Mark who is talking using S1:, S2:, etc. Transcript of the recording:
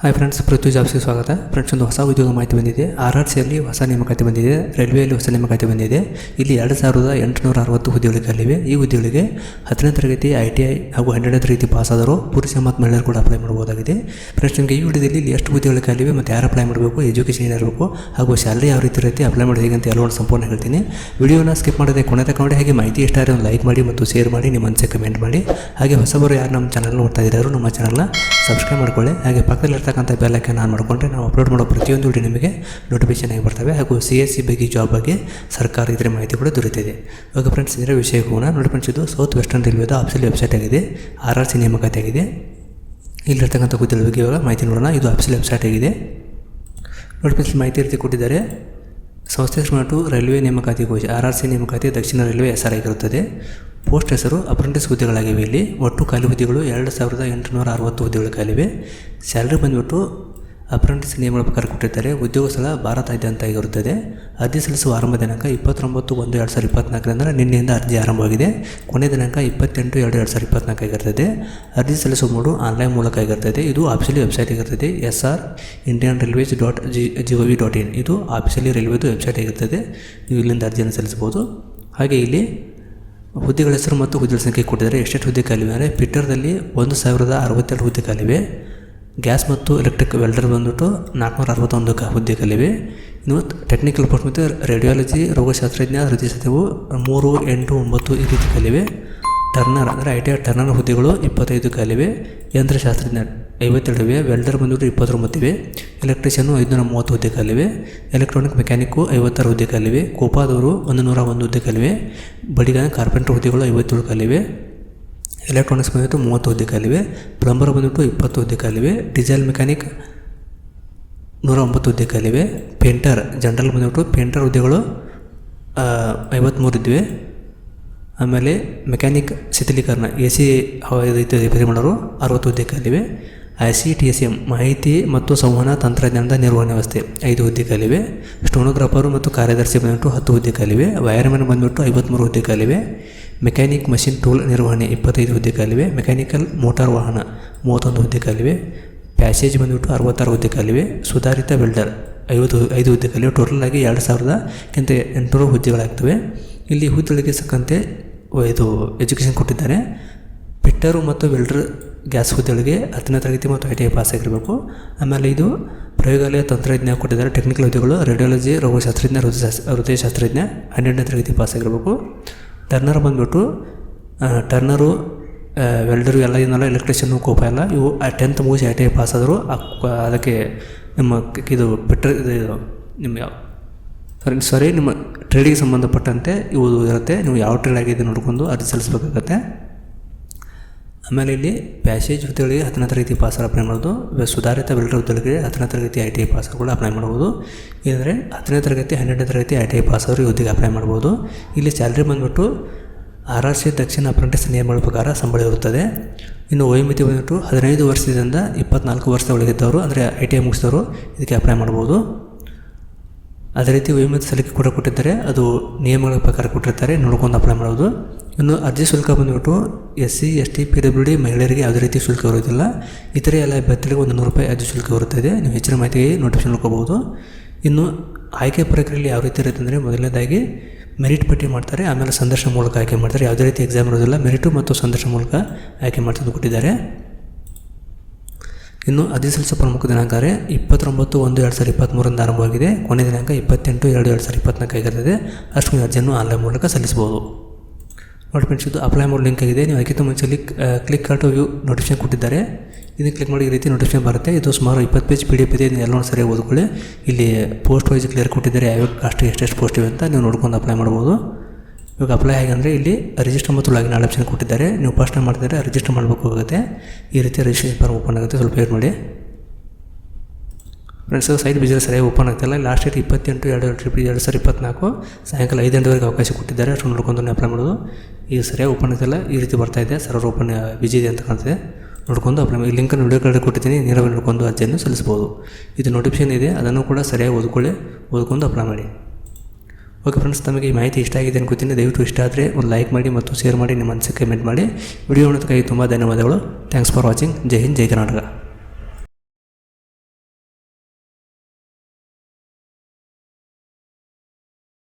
S1: Hi friends ಪೃಥ್ವಿ ಜಾಬ್ಸ್ಗೆ ಸ್ವಾಗತ. Friends ಒಂದು ಹೊಸ ಉದ್ಯೋಗ ಮಾಹಿತಿ ಬಂದಿದೆ. ಆರ್ ಆರ್ ಸಿಯಲ್ಲಿ ಹೊಸ ನೇಮಕಾತಿ ಬಂದಿದೆ. ರೈಲ್ವೆಯಲ್ಲಿ ಹೊಸ ನೇಮಕಾತಿ ಬಂದಿದೆ. ಇಲ್ಲಿ ಎರಡು ಸಾವಿರದ ಎಂಟುನೂರ ಅರವತ್ತು ಹುದ್ದೆಗಳು ಖಾಲಿವೆ ಈ ಹುದ್ದೆಗಳಿಗೆ ಹತ್ತನೇ ತರಗತಿ ಐ ಟಿ ಐ ಹಾಗೂ ಹನ್ನೆರಡನೇ ತರಗತಿ ಪಾಸ್ ಆದರೂ ಪುರುಷ ಮತ್ತು ಮಹಿಳೆಯರು ಕೂಡ ಅಪ್ಲೈ ಮಾಡಬಹುದಾಗಿದೆ. ಫ್ರೆಂಡ್ಸ್ ನಿಮಗೆ ಈ ವಿಡಿಯೋದಲ್ಲಿ ಇಲ್ಲಿ ಎಷ್ಟು ಹುದ್ದೆಗಳು ಖಾಲಿವೆ ಮತ್ತು ಯಾರು ಅಪ್ಲೈ ಮಾಡಬೇಕು ಎಜುಕೇಷನ್ ಏನಿರಬೇಕು ಹಾಗೂ ಸ್ಯಾಲರಿ ಯಾವ ರೀತಿ ಇರುತ್ತೆ ಅಪ್ಲೈ ಮಾಡೋದು ಹೇಗೆ ಅಂತ ಎಲ್ಲವನ್ನು ಸಂಪೂರ್ಣ ಹೇಳ್ತೀನಿ. ವಿಡಿಯೋನ ಸ್ಕಿಪ್ ಮಾಡದೆ ಕೊನೆ ನೋಡಿ, ಹಾಗೆ ಮಾಹಿತಿ ಇಷ್ಟ ಆದರೆ ಒಂದು ಲೈಕ್ ಮಾಡಿ ಮತ್ತು ಶೇರ್ ಮಾಡಿ, ನಿಮ್ಮ ಅನಿಸಿಕೆ ಕಮೆಂಟ್ ಮಾಡಿ. ಹಾಗೆ ಹೊಸಬರು ಯಾರು ನಮ್ಮ ಚಾನಲ್ ನೋಡ್ತಾ ಇದ್ದಾರೆ, ನಮ್ಮ ಚಾನಲ್ನ ಸಬ್ಸ್ಕ್ರೈಬ್ ಮಾಡ್ಕೊಳ್ಳಿ. ಹಾಗೆ ಪಕ್ಕದಲ್ಲಿರ್ತಕ್ಕಂಥ ಬೆಲ್ ಐಕನ್ ಆನ್ ಮಾಡಿಕೊಂಡ್ರೆ ನಾವು ಅಪ್ಲೋಡ್ ಮಾಡೋ ಪ್ರತಿಯೊಂದು ವಿಡಿಯೋ ನಿಮಗೆ ನೋಟಿಫಿಕೇಶನ್ ಆಗಿ ಬರ್ತವೆ. ಹಾಗೂ ಸಿ ಎಸ್ ಸಿ ಬಗ್ಗೆ ಜಾಬ್ ಬಗ್ಗೆ ಸರ್ಕಾರ ಇದರ ಮಾಹಿತಿ ಕೂಡ ದೊರೆತಿದೆ. ಓಕೆ ಫ್ರೆಂಡ್ಸ್ ಇದರ ವಿಷಯ ಹೋಗೋಣ. ನೋಡಿ ಫ್ರೆಂಡ್ಸ್ ಇದು ಸೌತ್ ವೆಸ್ಟರ್ನ್ ರೈಲ್ವೇದ ಆಫೀಸಿಯಲ್ ವೆಬ್ಸೈಟ್ ಆಗಿದೆ. ಆರ್ ಆರ್ ಸಿ ನೇಮಕಾತಿ ಆಗಿದೆ. ಇಲ್ಲಿರ್ತಕ್ಕಂಥ ಬಗ್ಗೆ ಇವಾಗ ಮಾಹಿತಿ ನೋಡೋಣ. ಇದು ಆಫೀಸಿಯಲ್ ವೆಬ್ಸೈಟ್ ಆಗಿದೆ. ನೋಡಿ ಫ್ರೆಂಡ್ಸ್ ಮಾಹಿತಿ ರೀತಿ ಕೊಟ್ಟಿದ್ದಾರೆ. ಸಂಸ್ಥೆ ಹೆಸರು ರೈಲ್ವೆ ನೇಮಕಾತಿ ಕೋಶ ಆರ್ ಆರ್ ಸಿ ನೇಮಕಾತಿ, ದಕ್ಷಿಣ ರೈಲ್ವೆ ಹೆಸರಾಗಿರುತ್ತದೆ ಪೋಸ್ಟ್ ಹೆಸರು ಅಪ್ರೆಂಟಿಸ್ ಹುದ್ದೆಗಳಾಗಿವೆ. ಇಲ್ಲಿ ಒಟ್ಟು ಖಾಲಿ ಹುದ್ದೆಗಳು ಎರಡು ಸಾವಿರದ ಎಂಟುನೂರ ಅರವತ್ತು ಹುದ್ದೆಗಳು ಖಾಲಿವೆ. ಸ್ಯಾಲ್ರಿ ಬಂದುಬಿಟ್ಟು ಅಪ್ರೆಂಟಿಸ್ ನಿಯಮಗಳ ಪ್ರಕಾರ ಕೊಟ್ಟಿದ್ದಾರೆ ಉದ್ಯೋಗ ಸ್ಥಳ ಅಂತ ಆಗಿರುತ್ತದೆ ಅರ್ಜಿ ಸಲ್ಲಿಸುವ ಆರಂಭ ದಿನಾಂಕ ಇಪ್ಪತ್ತೊಂಬತ್ತು ಒಂದು ಎರಡು ಸಾವಿರದ ಇಪ್ಪತ್ನಾಲ್ಕರಿಂದ ನಿನ್ನೆಯಿಂದ ಅರ್ಜಿ ಆರಂಭವಾಗಿದೆ. ಕೊನೆ ದಿನಾಂಕ ಇಪ್ಪತ್ತೆಂಟು ಎರಡು ಎರಡು ಸಾವಿರದ ಇಪ್ಪತ್ನಾಲ್ಕು ಆಗಿರ್ತದೆ. ಅರ್ಜಿ ಸಲ್ಲಿಸುವ ಮೂಡು ಆನ್ಲೈನ್ ಮೂಲಕ ಆಗಿರ್ತದೆ. ಇದು ಆಫೀಷಿಯಲಿ ವೆಬ್ಸೈಟ್ ಆಗಿರ್ತದೆ. S R Indian railways dot G G O V dot in. ಇದು ಆಫೀಷಿಯಲಿ ರೈಲ್ವೇದು ವೆಬ್ಸೈಟ್ ಆಗಿರ್ತದೆ. ನೀವು ಇಲ್ಲಿಂದ ಅರ್ಜಿಯನ್ನು ಸಲ್ಲಿಸಬಹುದು. ಹಾಗೆ ಇಲ್ಲಿ ಹುದ್ದೆಗಳ ಹೆಸರು ಮತ್ತು ಹುದ್ದೆಗಳ ಸಂಖ್ಯೆ ಕೊಟ್ಟಿದ್ದಾರೆ. ಎಷ್ಟೆಷ್ಟು ಹುದ್ದೆ ಖಾಲಿವೆ ಅಂದರೆ ಪಿಟ್ಟರ್ದಲ್ಲಿ ಒಂದು ಸಾವಿರದ ಅರವತ್ತೆರಡು ಹುದ್ದೆ ಖಾಲಿವೆ ಗ್ಯಾಸ್ ಮತ್ತು ಎಲೆಕ್ಟ್ರಿಕ್ ವೆಲ್ಡರ್ ಬಂದ್ಬಿಟ್ಟು ನಾಲ್ಕುನೂರ ಅರವತ್ತೊಂದು ಕ ಹುದ್ದೆ ಖಾಲಿವೆ ಇನ್ನು ಟೆಕ್ನಿಕಲ್ ಪೋಸ್ಟ್ ಮತ್ತು ರೇಡಿಯಾಲಜಿ ರೋಗಶಾಸ್ತ್ರಜ್ಞ ವೃತ್ತಿ ಸತ್ಯವು ಮೂರು, ಎಂಟು, ಒಂಬತ್ತು ಈ ರೀತಿ ಕಲಿವೆ. ಟರ್ನರ್ ಅಂದರೆ ಐ ಟಿ ಆರ್ ಟರ್ನರ್ ಹುದ್ದೆಗಳು ಇಪ್ಪತ್ತೈದು ಕಲಿವೆ. ಯಂತ್ರಶಾಸ್ತ್ರಜ್ಞ ಐವತ್ತೆರಡು ಇವೆ ವೆಲ್ಡರ್ ಬಂದ್ಬಿಟ್ಟು ಇಪ್ಪತ್ತೊಂಬತ್ತು ಇವೆ ಎಲೆಕ್ಟ್ರಿಷಿಯನ್ನು ಐದುನೂರ ಮೂವತ್ತು ಹುದ್ದೆ ಕಾಲಿವೆ. ಎಲೆಕ್ಟ್ರಾನಿಕ್ ಮೆಕ್ಯಾನಿಕ್ಕು ಐವತ್ತಾರು ಹುದ್ದೆ ಕಾಲಿವೆ. ಕೋಪಾದವರು ಒಂದು ನೂರ ಒಂದು ಹುದ್ದೆ ಕಲಿವೆ. ಬಡಿಗಾನ ಕಾರ್ಪೆಂಟರ್ ಹುದ್ದೆಗಳು ಐವತ್ತೇಳು ಖಾಲಿವೆ ಎಲೆಕ್ಟ್ರಾನಿಕ್ಸ್ ಬಂದ್ಬಿಟ್ಟು ಮೂವತ್ತು ಹುದ್ದೆ ಕಾಲಿವೆ ಪ್ಲಂಬರ್ ಬಂದ್ಬಿಟ್ಟು ಇಪ್ಪತ್ತು ಹುದ್ದೆ ಖಾಲಿವೆ ಡೀಸೆಲ್ ಮೆಕ್ಯಾನಿಕ್ ನೂರ ಒಂಬತ್ತು ಹುದ್ದೆ ಕಾಲಿವೆ ಪೇಂಟರ್ ಜನರಲ್ ಬಂದ್ಬಿಟ್ಟು ಪೇಂಟರ್ ಹುದ್ದೆಗಳು ಐವತ್ತ್ಮೂರು ಇದ್ದಿವೆ. ಆಮೇಲೆ ಮೆಕ್ಯಾನಿಕ್ ಶಿಥಿಲೀಕರಣ ಎ ಸಿ ರಿಪೇರಿ ಮಾಡೋರು ಅರವತ್ತು ಹುದ್ದೆ ಕಾಲಿವೆ I C T S M ಮಾಹಿತಿ ಮತ್ತು ಸಂವಹನ ತಂತ್ರಜ್ಞಾನದ ನಿರ್ವಹಣೆ ವ್ಯವಸ್ಥೆ, ಐದು ಹುದ್ದೆ ಕಾಲಿವೆ ಸ್ಟೋನೋಗ್ರಾಫರು ಮತ್ತು ಕಾರ್ಯದರ್ಶಿ ಬಂದ್ಬಿಟ್ಟು ಹತ್ತು ಹುದ್ದೆ ಖಾಲಿವೆ ವೈರ್ಮನ್ ಬಂದ್ಬಿಟ್ಟು ಐವತ್ತ್ಮೂರು ಹುದ್ದೆ ಖಾಲಿವೆ ಮೆಕ್ಯಾನಿಕ್ ಮಷಿನ್ ಟೂಲ್ ನಿರ್ವಹಣೆ ಇಪ್ಪತ್ತೈದು ಹುದ್ದೆ ಮೆಕ್ಯಾನಿಕಲ್ ಮೋಟಾರ್ ವಾಹನ ಮೂವತ್ತೊಂದು ಹುದ್ದೆ ಪ್ಯಾಸೇಜ್ ಬಂದುಬಿಟ್ಟು ಅರವತ್ತಾರು ಹುದ್ದೆ ಸುಧಾರಿತ ಬಿಲ್ಡರ್ ಐವತ್ತು ಐದು ಹುದ್ದೆ ಟೋಟಲ್ ಆಗಿ ಎರಡು ಸಾವಿರದಕ್ಕಿಂತ ಎಂಟುನೂರು ಹುದ್ದೆಗಳಾಗ್ತವೆ. ಇಲ್ಲಿ ಹುದ್ದೆಗಳಿಗೆ ಸಕ್ಕಂತೆ ಇದು ಎಜುಕೇಷನ್ ಕೊಟ್ಟಿದ್ದಾರೆ. ಪಿಟ್ಟರು ಮತ್ತು ವೆಲ್ಡರ್ ಗ್ಯಾಸ್ ಹುದ್ದೆಗಳಿಗೆ ಹತ್ತನೇ ತರಗತಿ ಮತ್ತು ಐ ಟಿ ಐ ಪಾಸ್ ಆಗಿರಬೇಕು. ಆಮೇಲೆ ಇದು ಪ್ರಯೋಗಾಲಯ ತಂತ್ರಜ್ಞ ಕೊಟ್ಟಿದ್ದಾರೆ. ಟೆಕ್ನಿಕಲ್ ಹುದ್ದೆಗಳು ರೇಡಿಯಾಲಜಿ ರೋಗಶಾಸ್ತ್ರಜ್ಞ ಹೃದಯ ಹೃದಯಶಾಸ್ತ್ರಜ್ಞ ಹನ್ನೆರಡನೇ ತರಗತಿ ಪಾಸ್ ಆಗಿರಬೇಕು. ಟರ್ನರ್ ಬಂದುಬಿಟ್ಟು ಟರ್ನರು ವೆಲ್ಡರು ಎಲ್ಲ ಏನಲ್ಲ ಎಲೆಕ್ಟ್ರಿಷಿಯನ್ನು ಕೋಪ ಎಲ್ಲ ಇವು ಟೆಂತ್ ಮುಗಿಸಿ ಐ ಟಿ ಐ ಪಾಸ್ ಆದರೂ ಅದಕ್ಕೆ ನಿಮ್ಮ ಇದು ಪೆಟ್ರ, ಇದು ನಿಮ್ಮ ಯಾವ ಸಾರಿ ಸರಿ ನಿಮ್ಮ ಟ್ರೇಡಿಗೆ ಸಂಬಂಧಪಟ್ಟಂತೆ ಇವು ಇರುತ್ತೆ, ನೀವು ಯಾವ ಟ್ರೇಡ್ ಆಗಿದೆ ನೋಡ್ಕೊಂಡು ಅರ್ಜಿ ಸಲ್ಲಿಸಬೇಕಾಗತ್ತೆ. ಆಮೇಲೆ ಇಲ್ಲಿ ಪ್ಯಾಸೇಜ್ ಹುದ್ದೆಗಳಿಗೆ ಹತ್ತನೇ ತರಗತಿ ಪಾಸ್ ಅಪ್ಲೈ ಮಾಡೋದು. ಸುಧಾರಿತ ಬಿಲ್ಡರ್ ಹುದ್ದೆಗಳಿಗೆ ಹತ್ತನೇ ತರಗತಿ ಐ ಟಿ ಐ ಪಾಸ್ ಕೂಡ ಅಪ್ಲೈ ಮಾಡ್ಬೋದು ಇಲ್ಲಂದರೆ ಹತ್ತನೇ ತರಗತಿ, ಹನ್ನೆರಡನೇ ತರಗತಿ ಐ ಟಿ ಐ ಪಾಸ್ ಅವರು ಈ ಹುದ್ದೆಗೆ ಅಪ್ಲೈ ಮಾಡ್ಬೋದು ಇಲ್ಲಿ ಸ್ಯಾಲ್ರಿ ಬಂದುಬಿಟ್ಟು ಆರ್ ಆರ್ ಸಿ ದಕ್ಷಿಣ ಅಪ್ರೆಂಟಿಸ್ ನಿಯಮಗಳ ಪ್ರಕಾರ ಸಂಬಳ ಇರುತ್ತದೆ. ಇನ್ನು ವಯೋಮಿತಿ ಬಂದುಬಿಟ್ಟು ಹದಿನೈದು ವರ್ಷದಿಂದ ಇಪ್ಪತ್ನಾಲ್ಕು ವರ್ಷದ ಒಳಗಿದ್ದವರು ಅಂದರೆ ಐ ಟಿ ಐ ಮುಗಿಸಿದವರು ಇದಕ್ಕೆ ಅಪ್ಲೈ ಮಾಡ್ಬೋದು ಅದೇ ರೀತಿ ವಯೋಮಿತಿ ಸಲಿಕೆ ಕೂಡ ಕೊಟ್ಟಿದ್ದಾರೆ. ಅದು ನಿಯಮಗಳ ಪ್ರಕಾರ ಕೊಟ್ಟಿರ್ತಾರೆ. ನೋಡ್ಕೊಂಡು ಅಪ್ಲೈ ಮಾಡೋದು. ಇನ್ನು ಅರ್ಜಿ ಶುಲ್ಕ ಬಂದುಬಿಟ್ಟು S C, S T, P W D ಮಹಿಳೆಯರಿಗೆ ಯಾವುದೇ ರೀತಿ ಶುಲ್ಕ ಇರೋದಿಲ್ಲ ಇತರೆ ಎಲ್ಲ ಅಭ್ಯರ್ಥಿಗಳಿಗೆ ಒಂದು ನೂರು ರೂಪಾಯಿ ಅರ್ಜಿ ಶುಲ್ಕ ಇರುತ್ತದೆ ನೀವು ಹೆಚ್ಚಿನ ಮಾಹಿತಿಗೆ ನೋಟಿಫಿಕೇಶನ್ ನೋಡ್ಕೋಬೋದು ಇನ್ನು ಆಯ್ಕೆ ಪ್ರಕ್ರಿಯೆಯಲ್ಲಿ ಯಾವ ರೀತಿ ಇರುತ್ತೆ ಅಂದರೆ ಮೊದಲನೇದಾಗಿ ಮೆರಿಟ್ ಪಟ್ಟಿ ಮಾಡ್ತಾರೆ. ಆಮೇಲೆ ಸಂದರ್ಶನ ಮೂಲಕ ಆಯ್ಕೆ ಮಾಡ್ತಾರೆ. ಯಾವುದೇ ರೀತಿ ಎಕ್ಸಾಮ್ ಇರೋದಿಲ್ಲ ಮೆರಿಟು ಮತ್ತು ಸಂದರ್ಶನ ಮೂಲಕ ಆಯ್ಕೆ ಮಾಡ್ತಂದು ಕೊಟ್ಟಿದ್ದಾರೆ ಇನ್ನು ಅರ್ಜಿ ಸಲ್ಲಿಸೋ ಪ್ರಮುಖ ದಿನಾಂಕ ಅಂದರೆ ಇಪ್ಪತ್ತೊಂಬತ್ತು ಒಂದು ಎರಡು ಸಾವಿರದ ಇಪ್ಪತ್ತ್ಮೂರರಿಂದ ಆರಂಭವಾಗಿದೆ. ಕೊನೆ ದಿನಾಂಕ ಇಪ್ಪತ್ತೆಂಟು ಎರಡು ಎರಡು ಸಾವಿರದ ಇಪ್ಪತ್ನಾಲ್ಕು ಆಗಿರ್ತದೆ. ಅಷ್ಟು ಅರ್ಜಿಯನ್ನು ಆನ್ಲೈನ್ ಮೂಲಕ ಸಲ್ಲಿಸ್ಬೋದು ನೋಡಿ ಫ್ರೆಂಡ್ಸ್ ಇದು ಅಪ್ಲೈ ಮಾಡೋ ಲಿಂಕ್ ಆಗಿದೆ. ನೀವು ಅದಕ್ಕಿಂತ ಮುಂಚೆ ಲಿಕ್ ಕ್ಲಿಕ್ ಕಾರ್ಟ್ ವ್ಯೂ ನೋಟಿಫಿಕೇಶನ್ ಕೊಟ್ಟಿದ್ದಾರೆ. ಇದನ್ನು ಕ್ಲಿಕ್ ಮಾಡಿ ಈ ರೀತಿ ನೋಟಿಫಿಕೇಶನ್ ಬರುತ್ತೆ. ಇದು ಸುಮಾರು ಇಪ್ಪತ್ತು ಪೇಜ್ ಪಿ ಡಿ ಎಫ್ ಇದೆ ಎಲ್ಲರೂ ಸರಿಯಾಗಿ ಓದ್ಕೊಳ್ಳಿ. ಇಲ್ಲಿ ಪೋಸ್ಟ್ ವೈಸ್ ಕ್ಲಿಯರ್ ಕೊಟ್ಟಿದ್ದಾರೆ. ಯಾವ್ಯಾವ ಕಾಸ್ಟ್ ಎಷ್ಟೆಷ್ಟು ಪೋಸ್ಟ್ ಇವೆ ಅಂತ ನೀವು ನೋಡ್ಕೊಂಡು ಅಪ್ಲೈ ಮಾಡ್ಬೋದು. ಇವಾಗ ಅಪ್ಲೈ ಹೇಗಂದರೆ ಇಲ್ಲಿ ರಿಜಿಸ್ಟರ್ ಮತ್ತು ಲಾಗಿನ್ ಆಪ್ಷನ್ ಕೊಟ್ಟಿದ್ದಾರೆ. ನೀವು ಫಸ್ಟ್ ಮಾಡ್ತಿದ್ದಾರೆ ರಿಜಿಸ್ಟರ್ ಮಾಡಬೇಕಾಗುತ್ತೆ. ಈ ರೀತಿ ರಿಜಿಸ್ಟ್ರೇಷನ್ ಫಾರ್ಮ್ ಓಪನ್ ಆಗುತ್ತೆ. ಸ್ವಲ್ಪ ವೇಟ್ ಮಾಡಿ. ಫ್ರೆಂಡ್ಸ್, ಸೈಡ್ ಬಿಸ್ನೆಸ್ ಸರಿಯಾಗಿ ಓಪನ್ ಆಗ್ತಿಲ್ಲ ಲಾಸ್ಟ್ ಡೇಟ್ ಇಪ್ಪತ್ತೆಂಟು, ಎರಡು ಟ್ರಿಪ್ ಎರಡು ಸಾವಿರ ಇಪ್ಪತ್ನಾಲ್ಕು, ಸಾಯಂಕಾಲ ಐದು ಗಂಟೆವರೆಗೆ ಅವಕಾಶ ಕೊಟ್ಟಿದ್ದಾರೆ. ಅಷ್ಟು ನೋಡ್ಕೊಂಡು ಅಪ್ಲೈ ಮಾಡೋದು. ಈಗ ಸರಿಯಾಗಿ ಓಪನ್ ಆಗ್ತಿಲ್ಲ ಈ ರೀತಿ ಬರ್ತಾ ಇದೆ. ಸರ್ವರ್ ಓಪನ್ ಬಿಜಿ ಇದೆ ಅಂತ ಕಾಣ್ತಿದೆ. ನೋಡ್ಕೊಂಡು ಅಪ್ಲೈ ಈ ಲಿಂಕನ್ನು ವಿಡಿಯೋ ಕಾರ್ಡ್ ಕೊಟ್ಟಿದ್ದೀನಿ. ನೇರವಾಗಿ ನೋಡ್ಕೊಂಡು ಅರ್ಜಿಯನ್ನು ಸಲ್ಲಿಸ್ಬೋದು ಇದು ನೋಟಿಫಿಕೇಶನ್ ಇದೆ. ಅದನ್ನು ಕೂಡ ಸರಿಯಾಗಿ ಓದ್ಕೊಳ್ಳಿ. ಓದ್ಕೊಂಡು ಅಪ್ಲೈ ಮಾಡಿ. ಓಕೆ ಫ್ರೆಂಡ್ಸ್ ತಮಗೆ ಈ ಮಾಹಿತಿ ಇಷ್ಟ ಆಗಿದೆ ಅನ್ಕೋತೀನಿ. ದಯವಿಟ್ಟು ಇಷ್ಟ ಆದರೆ ಒಂದು ಲೈಕ್ ಮಾಡಿ ಮತ್ತು ಶೇರ್ ಮಾಡಿ. ನಿಮ್ಮ ಅನಿಸಿಕೆ ಕಮೆಂಟ್ ಮಾಡಿ. ವಿಡಿಯೋ ನೋಡೋದಕ್ಕಾಗಿ ತುಂಬ ಧನ್ಯವಾದಗಳು. ಥ್ಯಾಂಕ್ಸ್ ಫಾರ್ ವಾಚಿಂಗ್ ಜೈ ಹಿಂದ್, ಜೈ ಕರ್ನಾಟಕ.